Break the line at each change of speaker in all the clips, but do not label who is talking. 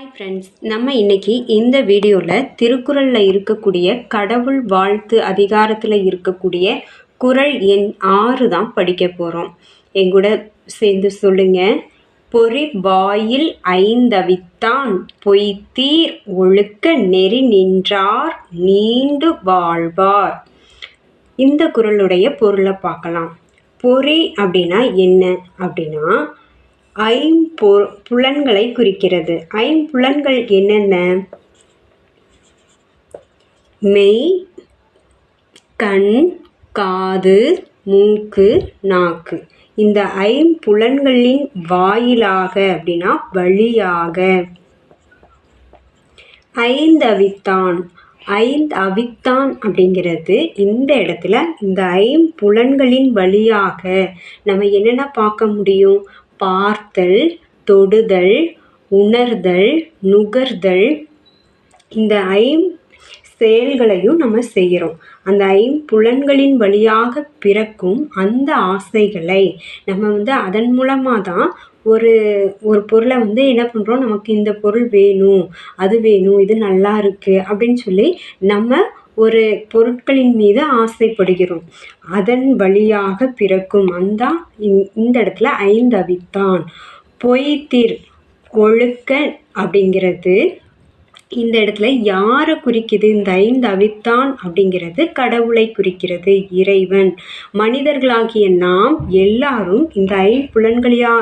Hi friends நம்ம இன்னைக்கு இந்த வீடியோவில் திருக்குறளில் இருக்கக்கூடிய கடவுள் வாழ்த்து அதிகாரத்தில் இருக்கக்கூடிய குறள் எண் ஆறு தான் படிக்க போகிறோம் எங்கூட சேர்ந்து சொல்லுங்க. பொறி வாயில் ஐந்தவித்தான் பொய்த்தீர் ஒழுக்க நெறி நின்றார் நீண்டு வாழ்வார். இந்த குறளுடைய பொருளை பார்க்கலாம். பொறி அப்படின்னா என்ன? அப்படின்னா ஐம்பொ புலன்களை குறிக்கிறது. ஐம்புலன்கள் என்னென்ன? மெய் கண் காது மூக்கு நாக்கு. இந்த ஐம்புலன்களின் வாயிலாக அப்படின்னா வழியாக. ஐந்தவித்தான் ஐந்து அவித்தான் அப்படிங்கிறது இந்த இடத்துல இந்த ஐம்புலன்களின் வழியாக நம்ம என்னென்ன பார்க்க முடியும்? பார்த்தல் தொடுதல் உணர்தல் நுகர்தல். இந்த ஐம் செயல்களையும் நம்ம செய்கிறோம். அந்த ஐம்புலன்களின் வழியாக பிறக்கும் அந்த ஆசைகளை நம்ம வந்து அதன் மூலமாக தான் ஒரு ஒரு பொருளை வந்து என்ன பண்ணுறோம் நமக்கு இந்த பொருள் வேணும் அது வேணும் இது நல்லா இருக்குது அப்படின்னு சொல்லி நம்ம ஒரு பொருட்களின் மீது ஆசைப்படுகிறோம். அதன் வழியாக பிறக்கும். அந்த இந்த இடத்துல ஐந்தவித்தான். பொய்த்திர் ஒழுக்க அப்படிங்கிறது இந்த இடத்துல யாரை குறிக்குது? இந்த ஐந்து அவித்தான் அப்படிங்கிறது கடவுளை குறிக்கிறது இறைவன். மனிதர்களாகிய நாம் எல்லாரும் இந்த ஐம்புலன்களியா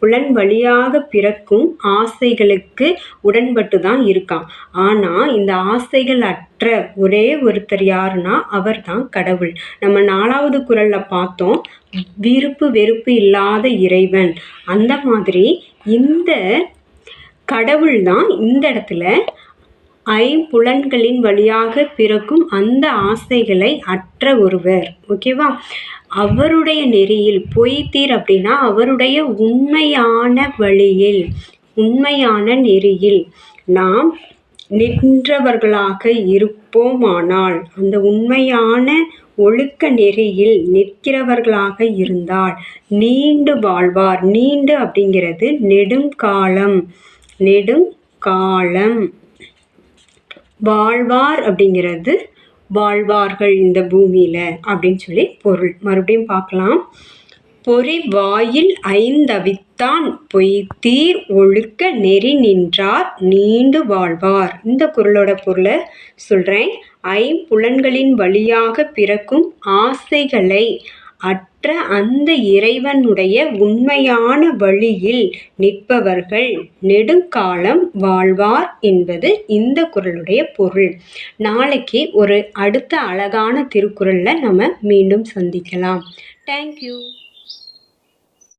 புலன் வழியாக பிறக்கும் ஆசைகளுக்கு உடன்பட்டு தான் இருக்கான் ஆனால் இந்த ஆசைகள் அற்ற ஒரே ஒருத்தர் யாருன்னா அவர் தான் கடவுள். நம்ம நாலாவது குரலில் பார்த்தோம் விருப்பு வெறுப்பு இல்லாத இறைவன். அந்த மாதிரி இந்த கடவுள் தான் இந்த இடத்துல ஐம்புலன்களின் வழியாக பிறக்கும் அந்த ஆசைகளை அற்ற ஒருவர் ஓகேவா அவருடைய நெறியில் பொய்த்தீர் அப்படின்னா அவருடைய உண்மையான வழியில் உண்மையான நெறியில் நாம் நின்றவர்களாக இருப்போமானால் அந்த உண்மையான ஒழுக்க நெறியில் நிற்கிறவர்களாக இருந்தால் நீண்டு வாழ்வார். நீண்டு அப்படிங்கிறது நெடுங்காலம் நெடுங்காலம். வாழ்வார் அப்படிங்கிறது வாழ்வார்கள் இந்த பூமியில் அப்படின்னு சொல்லி பொருள். மறுபடியும் பார்க்கலாம். பொறி வாயில் ஐந்தவித்தான் பொய்த்தீர் ஒழுக்க நெறி நின்றார் நீண்டு வாழ்வார். இந்த குரலோட பொருளை சொல்கிறேன் ஐம்புலன்களின் வழியாக பிறக்கும் ஆசைகளை அற்ற அந்த இறைவனுடைய உண்மையான வழியில் நிற்பவர்கள் நெடுங்காலம் வாழ்வார் என்பது இந்த குரலுடைய பொருள். நாளைக்கு ஒரு அடுத்த அழகான திருக்குறளில் நம்ம மீண்டும் சந்திக்கலாம். தேங்க்யூ